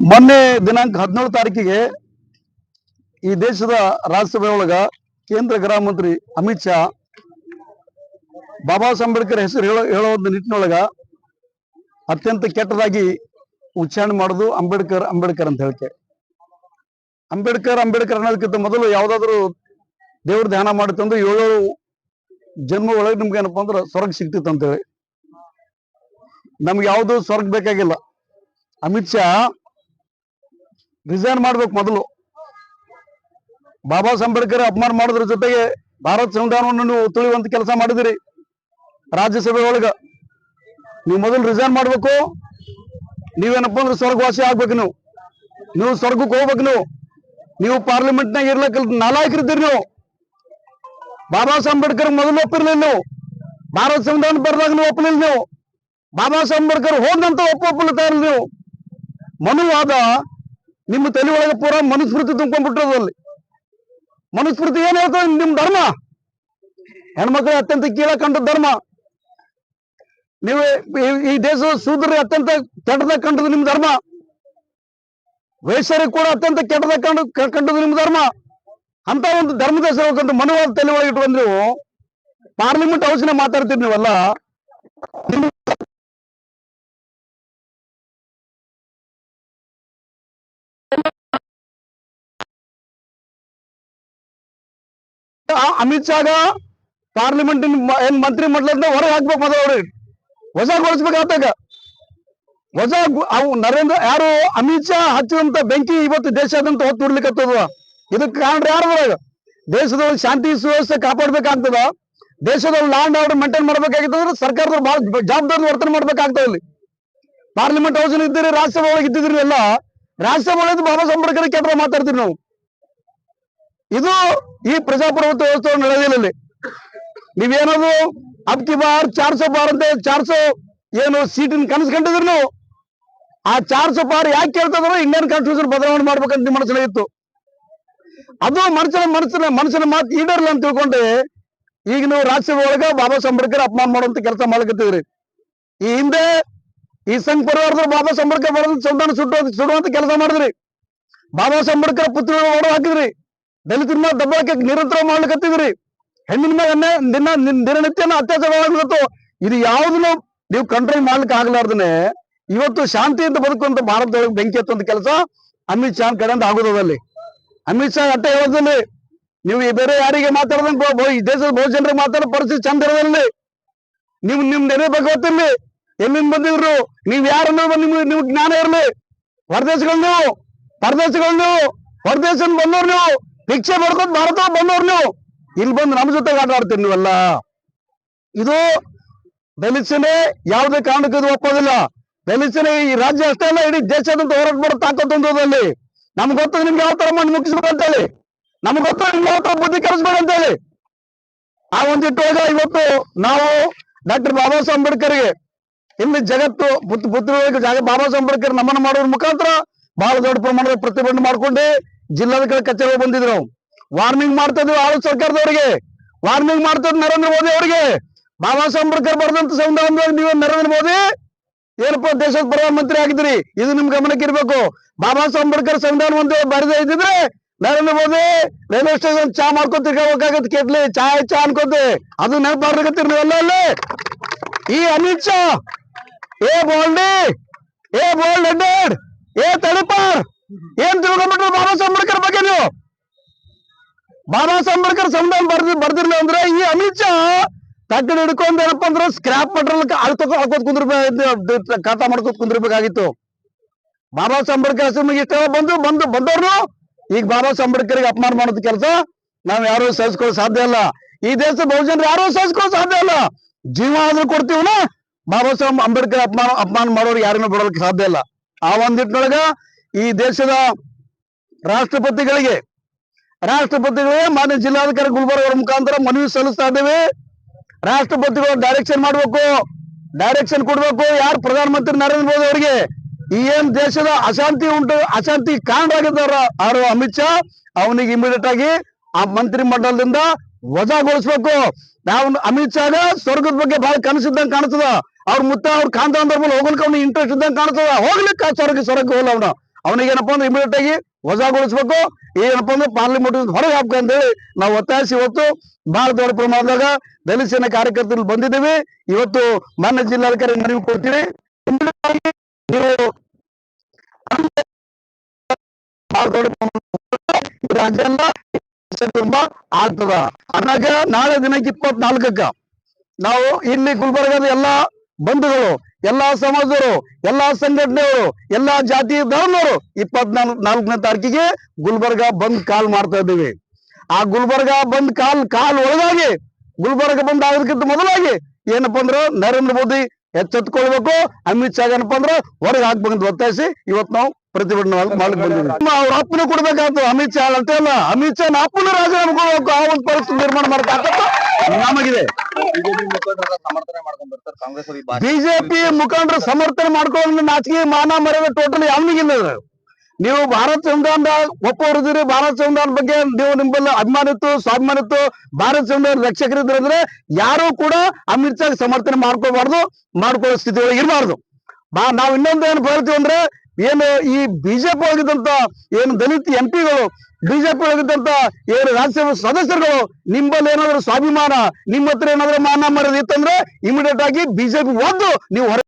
ಮೊನ್ನೆ ದಿನಾಂಕ ಹದಿನೇಳು ತಾರೀಕಿಗೆ ಈ ದೇಶದ ರಾಜ್ಯಸಭೆ ಒಳಗ ಕೇಂದ್ರ ಗೃಹ ಮಂತ್ರಿ ಅಮಿತ್ ಶಾ ಬಾಬಾ ಸಾಹೇಬ್ ಹೆಸರು ಹೇಳೋ ಹೇಳೋ ನಿಟ್ಟಿನೊಳಗ ಅತ್ಯಂತ ಕೆಟ್ಟದಾಗಿ ಉಚ್ಚಾರಣೆ ಮಾಡೋದು ಅಂಬೇಡ್ಕರ್ ಅಂಬೇಡ್ಕರ್ ಅಂತ ಹೇಳಿಕೆ. ಅಂಬೇಡ್ಕರ್ ಅಂಬೇಡ್ಕರ್ ಅನ್ನೋದಕ್ಕಿಂತ ಮೊದಲು ಯಾವ್ದಾದ್ರು ದೇವ್ರ ಧ್ಯಾನ ಮಾಡಿತ್ತಂದ್ರೆ ಏಳು ಜನ್ಮ ಒಳಗೆ ನಿಮ್ಗೆ ಏನಪ್ಪಾ ಅಂದ್ರೆ ಸ್ವರ್ಗ ಸಿಗ್ತಿತ್ತು ಅಂತೇಳಿ ನಮ್ಗೆ ಯಾವ್ದು ಸ್ವರ್ಗ ಬೇಕಾಗಿಲ್ಲ. ಅಮಿತ್ ಶಾ ರಿಸೈನ್ ಮಾಡ್ಬೇಕು ಮೊದಲು. ಬಾಬಾ ಸಾಹೇಬ್ ಅಪಮಾನ ಮಾಡೋದ್ರ ಜೊತೆಗೆ ಭಾರತ ಸಂವಿಧಾನವನ್ನು ನೀವು ತುಳಿಯುವಂತ ಕೆಲಸ ಮಾಡಿದಿರಿ ರಾಜ್ಯಸಭೆ ಒಳಗ. ನೀವು ಮೊದಲು ರಿಸೈನ್ ಮಾಡ್ಬೇಕು. ನೀವೇನಪ್ಪ ಅಂದ್ರೆ ಸ್ವರ್ಗವಾಸಿ ಆಗ್ಬೇಕು ನೀವು. ನೀವು ಸ್ವರ್ಗಕ್ಕೆ ಹೋಗ್ಬೇಕು ನೀವು. ನೀವು ಪಾರ್ಲಿಮೆಂಟ್ನಾಗ ಇರ್ಲಕ್ಕ ನಾಲಾಯಕರಿದ್ದೀರಿ ನೀವು. ಬಾಬಾ ಸಾಹೇಬ್ ಮೊದಲು ಒಪ್ಪಿರ್ಲಿಲ್ಲ ನೀವು. ಭಾರತ ಸಂವಿಧಾನ ಬರ್ದಾಗ ನೀವು ಒಪ್ಪಲಿಲ್ಲ ನೀವು. ಬಾಬಾ ಸಾಹೇಬ್ ಅಂಬೇಡ್ಕರ್ ಹೋದಂತ ಒಪ್ಪ ಒಪ್ಪಲು ತಯಾರಿಲ್ಲ ನೀವು. ಮನುವಾದ ನಿಮ್ಮ ತಲೆ ಒಳಗೆ ಪೂರ ಮನುಸ್ಮೃತಿ ತುಂಬ್ಕೊಂಡ್ಬಿಟ್ಟದು ಅಲ್ಲಿ. ಮನುಸ್ಮೃತಿ ಏನ್ ಹೇಳ್ತದೆ ನಿಮ್ ಧರ್ಮ? ಹೆಣ್ಮಕ್ಳು ಅತ್ಯಂತ ಕೀಳ ಕಂಡ ಧರ್ಮ. ನೀವು ಈ- ದೇಶದ ಶೂದ್ರ ಅತ್ಯಂತ ಕೆಟ್ಟದ ಕಂಡದು ನಿಮ್ ಧರ್ಮ. ವೈಶ್ಯರಿಗೆ ಕೂಡ ಅತ್ಯಂತ ಕೆಟ್ಟದ ಕಂಡು, ಕಂಡದ್ದು ಕಂಡದು ನಿಮ್ ಧರ್ಮ. ಅಂತ ಒಂದು ಧರ್ಮದ ಹೆಸರು ಮನುವಾದ ತಲೆ ಒಳಗೆ ಇಟ್ಕೊಂಡು ನೀವು, ಪಾರ್ಲಿಮೆಂಟ್ ಹೌಸ್ನ ಮಾತಾಡ್ತೀರಿ ನೀವೆಲ್ಲ. ಅಮಿತ್ ಶಾಗ ಪಾರ್ಲಿಮೆಂಟ್ ಏನ್ ಮಂತ್ರಿ ಮಂಡಲದಿಂದ ಹೊರಗೆ ಹಾಕ್ಬೇಕು ಮೊದಲು ಅವ್ರಿಗೆ ವಜಾಗೊಳಿಸ್ಬೇಕಾಗ್ತಾಗ ವಜಾ ಅವು ನರೇಂದ್ರ ಯಾರು ಅಮಿತ್ ಶಾ ಹಚ್ಚಿದಂತ ಬೆಂಕಿ ಇವತ್ತು ದೇಶಾದ್ಯಂತ ಹೊತ್ತು ಉಡ್ಲಿಕ್ಕತ್ತದ ಇದಕ್ಕೆ ಕಾರಣ ಯಾರು ಅದ್ರಾಗ ದೇಶದೊಳಗೆ ಶಾಂತಿ ಸುವ್ಯವಸ್ಥೆ ಕಾಪಾಡ್ಬೇಕಾಗ್ತದ. ದೇಶದೊಳಗೆ ಲ್ಯಾಂಡ್ ಆರ್ಡರ್ ಮೇಂಟೈನ್ ಮಾಡ್ಬೇಕಾಗಿತ್ತಂದ್ರೆ ಸರ್ಕಾರದವ್ರು ಬಹಳ ಜವಾಬ್ದಾರಿ ವರ್ತನೆ ಮಾಡ್ಬೇಕಾಗ್ತದೆ ಇಲ್ಲಿ ಪಾರ್ಲಿಮೆಂಟ್ ಹೌಸ್ ಇದ್ದೀರಿ, ರಾಜ್ಯಸಭೆ ಒಳಗೆ ಇದ್ದಿದ್ರಿ ಎಲ್ಲ ರಾಜ್ಯಸಭೆ ಬಾಬಾ ಸಾಹೇಬ್ ಅಂಬೇಡ್ಕರ್ ಕೆಟ್ಟ ಮಾತಾಡ್ತೀರಿ ನಾವು. ಇದು ಈ ಪ್ರಜಾಪ್ರಭುತ್ವ ವ್ಯವಸ್ಥೆ ನಡೆದಿಲ್ಲ ನೀವೇನದು ಅಬ್ಕಿ ಬಾರ್ ಚಾರ್ ಸೋ ಬಾರ್ ಅಂತ ಚಾರ್ ಸೋ ಏನು ಸೀಟಿನ ಕನಸು ಕಂಡಿದ್ರು ಆ ಚಾರ್ ಸೋ ಬಾರ್ ಯಾಕೆ ಕೇಳ್ತಂದ್ರೆ ಇಂಡಿಯನ್ ಕಾನ್ಸ್ಟಿಟ್ಯೂಷನ್ ಬದಲಾವಣೆ ಮಾಡ್ಬೇಕಂತ ನಿಮ್ಮ ಮನಸ್ಸಿನ ಇತ್ತು. ಅದು ಮನುಷ್ಯನ ಮನಸ್ಸಿನ ಮನುಷ್ಯನ ಮಾತು ಈಡರ್ಲ ಅಂತ ತಿಳ್ಕೊಂಡೆ. ಈಗ ನೀವು ರಾಜ್ಯಸಭೆ ಒಳಗ ಬಾಬಾ ಸಾಂಬೇಡ್ಕರ್ ಅಪಮಾನ ಮಾಡುವಂತ ಕೆಲಸ ಮಾಡ್ಕತ್ತಿದ್ರಿ ಈ ಹಿಂದೆ ಈ ಸಂಘ ಪರಿವಾರದವ್ರು ಬಾಬಾ ಸಾಹೇಬ್ ಅಂಬೇಡ್ಕರ್ ಬರೋದು ಸುಡೋ ಸುಟ್ಟು ಸುಡುವಂತ ಕೆಲಸ ಮಾಡಿದ್ರಿ. ಬಾಬಾ ಸಾಂಬೇಡ್ಕರ್ ಪುತ್ರ ಹಾಕಿದ್ರಿ. ದಲಿತರ ಮೇಲೆ ದಬ್ಬಾಳಿಕೆ ನಿರಂತರ ಮಾಡ್ಲಿಕತ್ತಿದ್ರಿ. ಹೆಣ್ಣಿನ ಮೇಲೆ ದಿನ ನಿನ್- ದಿನನಿತ್ಯನ ಅತ್ಯಾಚಾರ ಆಗ್ಲತ್ತು ಇದು ಯಾವ್ದನ್ನು ನೀವು ಕಂಟ್ರೋಲ್ ಮಾಡ್ಲಿಕ್ಕೆ ಆಗ್ಲಾರ್ದನೆ, ಇವತ್ತು ಶಾಂತಿಯಿಂದ ಬದುಕುವಂತ ಭಾರತದೊಳಗೆ ಬೆಂಕಿ ಹತ್ತುವಂತ ಕೆಲಸ ಅಮಿತ್ ಶಾ ಕಡೆಯಿಂದ ಆಗುದಲ್ಲಿ ಅಮಿತ್ ಶಾ ಅಟ್ಟ ಹೇಳೋದಲ್ಲಿ ನೀವು ಬೇರೆ ಯಾರಿಗೆ ಮಾತಾಡ್ದಂಗ್ ಈ ದೇಶದ ಬಹು ಜನರಿಗೆ ಮಾತಾಡೋ ಪರಿಸ್ಥಿತಿ ಚಂದ ಇರೋದಲ್ಲಿ ನಿಮ್ ನಿಮ್ ನೆನೆ ಗೊತ್ತಿರ್ಲಿ. ಎಲ್ಲಿಂದ ಬಂದಿದ್ರು, ನೀವ್ ಯಾರು ಅನ್ನೋದು ನಿಮ್ಗೆ ನಿಮ್ಗೆ ಜ್ಞಾನ ಇರಲಿ. ಹೊರದೇಶಗಳು ನೀವು ಪರದೇಶಗಳು ನೀವು ಹೊರದೇಶ ಬಂದವ್ರು ನೀವು. ಭಿಕ್ಷೆ ಮಾಡ್ಕೊಂಡು ಭಾರತ ಬಂದವ್ರು ನೀವು. ಇಲ್ಲಿ ಬಂದು ನಮ್ಮ ಜೊತೆಗೆ ಆಟ ಆಡ್ತೀರಿ ನೀವೆಲ್ಲ. ಇದು ದಲಿತನೇ ಯಾವುದೇ ಕಾರಣಕ್ಕೂ ಇದು ಒಪ್ಪೋದಿಲ್ಲ. ದಲಿತನೇ ಈ ರಾಜ್ಯ ಅಷ್ಟೇ ಅಲ್ಲ, ಇಡೀ ದೇಶದಂತ ಹೋರಾಟ ಮಾಡೋ ತಾಕತ್ತು ಹೊಂದೋದಲ್ಲಿ ನಮ್ಗೆ ಗೊತ್ತದ ನಿಮ್ಗೆ ಯಾವ ತರ ಮಣ್ಣು ಮುಗಿಸ್ಬೇಕು ಅಂತೇಳಿ. ನಮ್ಗೆ ಗೊತ್ತದ ನಿಮ್ಗೆ ಯಾವ ತರ ಬುದ್ಧಿ ಕಲಿಸ್ಬೇಕು ಅಂತೇಳಿ. ಆ ಒಂದಿಟ್ಟೊಳಗ ಇವತ್ತು ನಾವು ಡಾಕ್ಟರ್ ಬಾಬಾ ಸಾಹೇಬ್ ಅಂಬೇಡ್ಕರ್ಗೆ ಇಲ್ಲಿ ಜಗತ್ತು ಬುದ್ಧ ಜಾಗ ಬಾಬಾ ಸಾಹೇಬ್ ಅಂಬೇಡ್ಕರ್ ನಮನ ಮಾಡೋದ್ರ ಮುಖಾಂತರ ಬಹಳ ದೊಡ್ಡ ಪ್ರಮಾಣದ ಪ್ರತಿಭಟನೆ ಮಾಡ್ಕೊಂಡು ಜಿಲ್ಲಾಧಿಕಾರಿ ಕಚೇರಿ ಬಂದಿದ್ರು. ವಾರ್ನಿಂಗ್ ಮಾಡ್ತಾ ಇದ್ವಿ ಆಳು ಸರ್ಕಾರದವರಿಗೆ. ವಾರ್ನಿಂಗ್ ಮಾಡ್ತದ್ ನರೇಂದ್ರ ಮೋದಿ ಅವರಿಗೆ. ಬಾಬಾ ಸಾಹೇಬ್ ಬರೆದಂತ ಸಂವಿಧಾನದಾಗ ನೀವು ನರೇಂದ್ರ ಮೋದಿ? ಏನಪ್ಪ ದೇಶದ ಪ್ರಧಾನಮಂತ್ರಿ ಆಗಿದ್ರಿ ಇದು ನಿಮ್ ಗಮನಕ್ಕೆ ಇರ್ಬೇಕು. ಬಾಬಾ ಸಾಹೇಬ್ ಅಂಬೇಡ್ಕರ್ ಸಂವಿಧಾನ ಒಂದು ಬರೆದೇ ಇದ್ದಿದ್ರೆ ನರೇಂದ್ರ ಮೋದಿ ರೈಲ್ವೆ ಸ್ಟೇಷನ್ ಚಾ ಮಾಡ್ಕೊತ ತಿರ್ಗಾಬೇಕಾಗತ್ತೆ ಕೆಟ್ಲಿ. ಚಾ ಚಾ ಅನ್ಕೋತೆ ಅದು ನೆನಪು ಮಾಡ್ಬೇಕತ್ತೀರಿ ನೀವೆಲ್ಲ ಅಲ್ಲಿ ಈ ಅಮಿತ್ ಶಾ, ಏ ಬೋಲ್ಡಿ, ಏ ಬೋಲ್ಡ್ ಹೆಡೆಡ್ ಏ ತಡಿಪಾರ್ ಏನ್ ತಿಳ್ಕೊಂಡ್ಬಿಟ್ರು ಬಾಬಾ ಸಾಹೇಬ್ ಬಾಬಾ ಸಾಂಬರ್ಕರ್ ಸಂವಿಧಾನ ಬರ್ದಿ ಬರ್ದಿರ್ಲಿ ಅಂದ್ರೆ ಈ ಅಮಿತ್ ಶಾ ತಕ್ಕಡ ಹಿಡ್ಕೊಂಡ್ ಏನಪ್ಪ ಅಂದ್ರೆ ಸ್ಕ್ರಾಪ್ ಪೆಟ್ರೋಲ್ ಅಳ್ಕೋತ ಹಾಕೋದ್ ಕುಂದಿರ್ಬೇಕು ಕಾಟ ಮಾಡ್ಕೊತ್ ಕುಂದಿರ್ಬೇಕಾಗಿತ್ತು. ಬಾಬಾ ಸಾಂಬರ್ಕರ್ ಹೆಸರು ಇಷ್ಟ ಬಂದು ಬಂದು ಬಂದವ್ರು ಈಗ ಬಾಬಾ ಅಂಬೇಡ್ಕರ್ಗೆ ಅಪಮಾನ ಮಾಡೋದ್ ಕೆಲಸ. ನಾವ್ ಯಾರು ಸಹಿಸ್ಕೊಳ್ಳೋ ಸಾಧ್ಯ ಇಲ್ಲ. ಈ ದೇಶದ ಬಹುಜನರು ಯಾರು ಸಹಿಸ್ಕೊಳ್ಳೋ ಸಾಧ್ಯ ಇಲ್ಲ. ಜೀವ ಆದ್ರೂ ಕೊಡ್ತೀವನ ಬಾಬಾ ಸಾಹೇಬ್ ಅಂಬೇಡ್ಕರ್ ಅಪಮಾನ ಅಪಮಾನ ಮಾಡೋರು ಯಾರನ್ನು ಬಿಡೋದಕ್ಕೆ ಸಾಧ್ಯ ಇಲ್ಲ. ಆ ಒಂದಿಟ್ಟಿನೊಳಗ ಈ ದೇಶದ ರಾಷ್ಟ್ರಪತಿಗಳಿಗೆ ರಾಷ್ಟ್ರಪತಿಗಳೇ ಮಾನ್ಯ ಜಿಲ್ಲಾಧಿಕಾರಿ ಗುಲ್ಬರ್ಗ ಮುಖಾಂತರ ಮನವಿ ಸಲ್ಲಿಸ್ತಾ ಇದ್ದೇವೆ. ರಾಷ್ಟ್ರಪತಿಗಳು ಡೈರೆಕ್ಷನ್ ಮಾಡಬೇಕು. ಡೈರೆಕ್ಷನ್ ಕೊಡಬೇಕು. ಯಾರು ಪ್ರಧಾನಮಂತ್ರಿ ನರೇಂದ್ರ ಮೋದಿ ಅವರಿಗೆ ಏನ್ ದೇಶದ ಅಶಾಂತಿ ಉಂಟು, ಅಶಾಂತಿ ಕಾರಣರಾಗಿದ್ದಾರ ಅವರು ಅಮಿತ್ ಶಾ, ಅವನಿಗೆ ಇಮಿಡಿಯೇಟ್ ಆಗಿ ಆ ಮಂತ್ರಿ ಮಂಡಲದಿಂದ ವಜಾಗೊಳಿಸ್ಬೇಕು ನಾವು ಅಮಿತ್ ಶಾಗ ಸ್ವರ್ಗದ ಬಗ್ಗೆ ಬಹಳ ಕನಸಿದ್ದಂಗೆ ಕಾಣಿಸ್ತದ. ಅವ್ರ ಮುತ್ತ ಅವ್ರ ಕಾಂತ ಮೇಲೆ ಹೋಗ್ಲಿಕ್ಕೆ ಅವ್ನಿಗೆ ಇಂಟ್ರೆಸ್ಟ್ ಇದ್ದಂಗೆ ಕಾಣಿಸ್ತದ. ಹೋಗ್ಲಿಕ್ಕೆ ಸ್ವರ್ಗ ಸ್ವರ್ಗ ಹೋಗಲ್ಲ ಅವನು. ಅವನಿಗೇನಪ್ಪ ಅಂದ್ರೆ ಇಮಿಡಿಯೇಟ್ ಆಗಿ ವಜಾಗೊಳಿಸ್ಬೇಕು ಏನಪ್ಪ ಅಂದ್ರೆ ಪಾರ್ಲಿಮೆಂಟ್ ಹೊರಗೆ ಹಾಕ್ಬೇಕು ಅಂತೇಳಿ ನಾವು ಒತ್ತಾಯಿಸಿ ಇವತ್ತು ಬಹಳ ದೊಡ್ಡ ಪ್ರಮಾಣದಾಗ ದಲಿತ ಸೇನಾ ಕಾರ್ಯಕರ್ತರು ಬಂದಿದ್ದೀವಿ ಇವತ್ತು ಮಾನ್ಯ ಜಿಲ್ಲಾಧಿಕಾರಿ ಮನವಿ ಕೊಡ್ತೀವಿ ಆಗ್ತದ ಅನ್ನಾಗ ನಾಳೆ ದಿನಕ್ಕೆ ಇಪ್ಪತ್ನಾಲ್ಕಕ್ಕ ನಾವು ಇಲ್ಲಿ ಗುಲ್ಬರ್ಗದ ಎಲ್ಲಾ ಬಂಧುಗಳು ಎಲ್ಲಾ ಸಮಾಜದವರು, ಎಲ್ಲಾ ಸಂಘಟನೆಯವರು, ಎಲ್ಲಾ ಜಾತಿ ಧರ್ಮದವರು ಇಪ್ಪತ್ನಾಲ್ಕು, ನಾಲ್ಕನೇ ತಾರೀಕಿಗೆ ಗುಲ್ಬರ್ಗ ಬಂದ್ ಕಾಲ್ ಮಾಡ್ತಾ ಇದ್ದೀವಿ. ಆ ಗುಲ್ಬರ್ಗ ಬಂದ್ ಕಾಲ್ ಕಾಲ್ ಒಳಗಾಗಿ ಗುಲ್ಬರ್ಗ ಬಂದ್ ಆಗೋದಕ್ಕಿಂತ ಮೊದಲಾಗಿ ಏನಪ್ಪಾ ಅಂದ್ರೆ ನರೇಂದ್ರ ಮೋದಿ ಎಚ್ಚೆತ್ಕೊಳ್ಬೇಕು, ಅಮಿತ್ ಶಾ ಏನಪ್ಪಾ ಅಂದ್ರೆ ಹೊರಗೆ ಹಾಕ್ಬೇಕಂತ ಒತ್ತಾಯಿಸಿ ಇವತ್ತು ನಾವು ಪ್ರತಿಭಟನೆ ಮಾಡ್ಲಿಕ್ಕೆ ಬಂದಿದ್ದೀವಿ. ಅವ್ರ ಅಪ್ಪನ ಕೊಡ್ಬೇಕಾಯ್ತು ಅಮಿತ್ ಶಾ ಅಂತ ಅಲ್ಲ ಅಮಿತ್ ಶಾ ಅಪ್ಪನ ರಾಜೀನಾಮೆ ಕೊಡ್ಬೇಕು, ಆ ಒಂದು ಪರಿಸ್ಥಿತಿ ನಿರ್ಮಾಣ ಮಾಡಬೇಕಾಗತ್ತ ನಮಗಿದೆ ಬಿಜೆಪಿ ಮುಖಂಡರ ಸಮರ್ಥನೆ ಮಾಡ್ಕೊಂಡ್ ನಾಚಿಕೆ ಮಾನ ಮರ್ಯಾದೆ ಟೋಟಲ್ ಯಾವನಿಗಿಲ್ಲ. ನೀವು ಭಾರತ ಸಂವಿಧಾನದ ಒಪ್ಪವರಿದ್ದೀರಿ ಭಾರತ ಸಂವಿಧಾನ ಬಗ್ಗೆ ನೀವು ನಿಮ್ಮಲ್ಲಿ ಅಭಿಮಾನ ಇತ್ತು ಸ್ವಾಭಿಮಾನ ಇತ್ತು ಭಾರತ ಸಂವಿಧಾನ ರಕ್ಷಕರಿದ್ರೆ ಅಂದ್ರೆ ಯಾರು ಕೂಡ ಅಮಿತ್ ಶಾ ಸಮರ್ಥನೆ ಮಾಡ್ಕೋಬಾರ್ದು ಮಾಡ್ಕೊಳ್ಳೋ ಸ್ಥಿತಿ ಇರಬಾರ್ದು ಬಾ ನಾವು ಇನ್ನೊಂದು ಏನು ಬರ್ತೀವಿ ಅಂದ್ರೆ ಏನು ಈ ಬಿಜೆಪಿ ಒಳಗಿದ್ದಂತ ಏನು ದಲಿತ ಎಂ ಪಿಗಳು ಬಿಜೆಪಿ ಒಳಗಿದ್ದಂತ ಏನು ರಾಜ್ಯಸಭಾ ಸದಸ್ಯರುಗಳು, ನಿಮ್ಮಲ್ಲಿ ಏನಾದ್ರು ಸ್ವಾಭಿಮಾನ, ನಿಮ್ಮ ಹತ್ರ ಏನಾದ್ರು ಮಾನ ಮಾಡೋದಿತ್ತಂದ್ರೆ ಇಮಿಡಿಯೇಟ್ ಆಗಿ ಬಿಜೆಪಿ ಒದ್ದು ನೀವು ಹೊರ